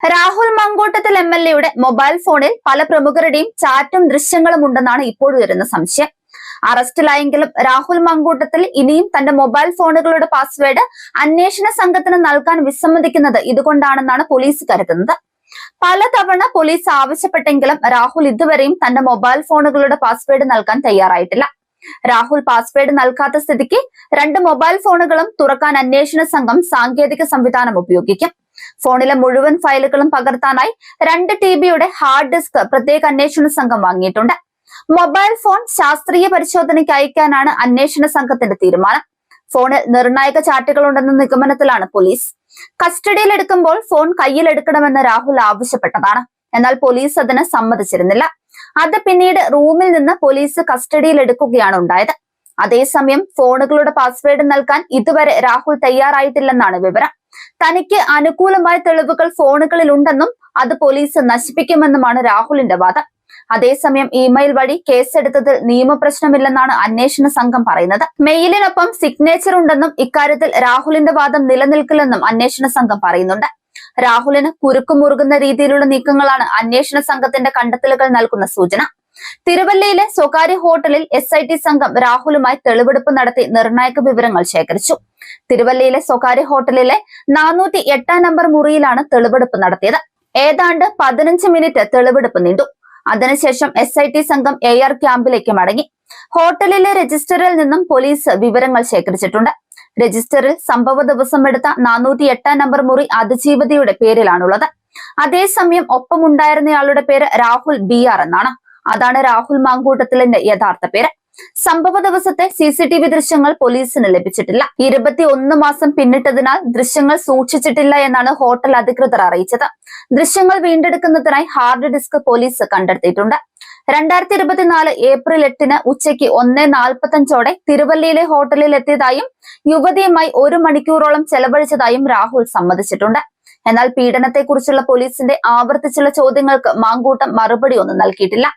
Rahul മങ്കോട്ടത്തിൽ M L എയുടെ mobile ഫോണിൽ പല പ്രമുഖരുടെയും ചാറ്റും ദൃശ്യങ്ങളും ഉണ്ടെന്നാണ് ഇപ്പോൾ വരുന്ന സംശയം. അറസ്റ്റിലായെങ്കിലും രാഹുൽ മങ്കൂട്ടത്തിൽ ഇനിയും തന്റെ മൊബൈൽ ഫോണുകളുടെ പാസ്വേഡ് അന്വേഷണ സംഘത്തിന് നൽകാൻ വിസമ്മതിക്കുന്നത് ഇതുകൊണ്ടാണെന്നാണ് പോലീസ് കരുതുന്നത്. പലതവണ പോലീസ് ആവശ്യപ്പെട്ടെങ്കിലും രാഹുൽ ഇതുവരെയും തന്റെ മൊബൈൽ ഫോണുകളുടെ പാസ്വേഡ് നൽകാൻ തയ്യാറായിട്ടില്ല. രാഹുൽ പാസ്വേഡ് നൽകാത്ത സ്ഥിതിക്ക് രണ്ട് മൊബൈൽ ഫോണുകളും തുറക്കാൻ അന്വേഷണ സംഘം സാങ്കേതിക സംവിധാനം ഉപയോഗിക്കും. ഫോണിലെ മുഴുവൻ ഫയലുകളും പകർത്താനായി രണ്ട് ടി ബിയുടെ ഹാർഡ് ഡിസ്ക് പ്രത്യേക അന്വേഷണ സംഘം വാങ്ങിയിട്ടുണ്ട്. മൊബൈൽ ഫോൺ ശാസ്ത്രീയ പരിശോധനയ്ക്ക് അയക്കാനാണ് അന്വേഷണ സംഘത്തിന്റെ തീരുമാനം. ഫോണിൽ നിർണായക ചാറ്റുകൾ ഉണ്ടെന്ന നിഗമനത്തിലാണ് പോലീസ്. കസ്റ്റഡിയിലെടുക്കുമ്പോൾ ഫോൺ കയ്യിലെടുക്കണമെന്ന് രാഹുൽ ആവശ്യപ്പെട്ടതാണ്. എന്നാൽ പോലീസ് അതിന് സമ്മതിച്ചിരുന്നില്ല. അത് പിന്നീട് റൂമിൽ നിന്ന് പോലീസ് കസ്റ്റഡിയിൽ എടുക്കുകയാണ് ഉണ്ടായത്. അതേസമയം ഫോണുകളുടെ പാസ്വേഡ് നൽകാൻ ഇതുവരെ രാഹുൽ തയ്യാറായിട്ടില്ലെന്നാണ് വിവരം. തനിക്ക് അനുകൂലമായ തെളിവുകൾ ഫോണുകളിൽ ഉണ്ടെന്നും അത് പോലീസ് നശിപ്പിക്കുമെന്നുമാണ് രാഹുലിന്റെ വാദം. അതേസമയം ഇമെയിൽ വഴി കേസെടുത്തതിൽ നിയമപ്രശ്നമില്ലെന്നാണ് അന്വേഷണ സംഘം പറയുന്നത്. മെയിലിനൊപ്പം സിഗ്നേച്ചർ ഉണ്ടെന്നും ഇക്കാര്യത്തിൽ രാഹുലിന്റെ വാദം നിലനിൽക്കില്ലെന്നും അന്വേഷണ സംഘം പറയുന്നുണ്ട്. രാഹുലിന് കുരുക്കുമുറുകുന്ന രീതിയിലുള്ള നീക്കങ്ങളാണ് അന്വേഷണ സംഘത്തിന്റെ കണ്ടെത്തലുകൾ നൽകുന്ന സൂചന. തിരുവല്ലയിലെ സ്വകാര്യ ഹോട്ടലിൽ എസ് ഐ ടി സംഘം രാഹുലുമായി തെളിവെടുപ്പ് നടത്തി നിർണായക വിവരങ്ങൾ ശേഖരിച്ചു. തിരുവല്ലയിലെ സ്വകാര്യ ഹോട്ടലിലെ നാനൂറ്റി എട്ടാം നമ്പർ മുറിയിലാണ് തെളിവെടുപ്പ് നടത്തിയത്. ഏതാണ്ട് പതിനഞ്ച് മിനിറ്റ് തെളിവെടുപ്പ് നീണ്ടു. അതിനുശേഷം എസ് ഐ ടി സംഘം എ ആർ ക്യാമ്പിലേക്ക് മടങ്ങി. ഹോട്ടലിലെ രജിസ്റ്ററിൽ നിന്നും പോലീസ് വിവരങ്ങൾ ശേഖരിച്ചിട്ടുണ്ട്. രജിസ്റ്ററിൽ സംഭവ ദിവസം എടുത്ത നാനൂറ്റി എട്ടാം നമ്പർ മുറി അതിജീവതിയുടെ പേരിലാണുള്ളത്. അതേസമയം ഒപ്പമുണ്ടായിരുന്നയാളുടെ പേര് രാഹുൽ ബി ആർ എന്നാണ്. അതാണ് രാഹുൽ മാങ്കൂട്ടത്തിലിന്റെ യഥാർത്ഥ പേര്. സംഭവ ദിവസത്തെ സി സി ടി വി ദൃശ്യങ്ങൾ പോലീസിന് ലഭിച്ചിട്ടില്ല. ഇരുപത്തി ഒന്ന് മാസം പിന്നിട്ടതിനാൽ ദൃശ്യങ്ങൾ സൂക്ഷിച്ചിട്ടില്ല എന്നാണ് ഹോട്ടൽ അധികൃതർ അറിയിച്ചത്. ദൃശ്യങ്ങൾ വീണ്ടെടുക്കുന്നതിനായി ഹാർഡ് ഡിസ്ക് പോലീസ് കണ്ടെത്തിയിട്ടുണ്ട് രണ്ടായിരത്തി ഇരുപത്തിനാല് ഏപ്രിൽ എട്ടിന് ഉച്ചയ്ക്ക് ഒന്ന് നാൽപ്പത്തഞ്ചോടെ തിരുവല്ലയിലെ ഹോട്ടലിൽ എത്തിയതായും യുവതിയുമായി ഒരു മണിക്കൂറോളം ചെലവഴിച്ചതായും രാഹുൽ സമ്മതിച്ചിട്ടുണ്ട്. എന്നാൽ പീഡനത്തെക്കുറിച്ചുള്ള പോലീസിന്റെ ആവർത്തിച്ചുള്ള ചോദ്യങ്ങൾക്ക് മാങ്കൂട്ടം മറുപടി ഒന്നും നൽകിയിട്ടില്ല.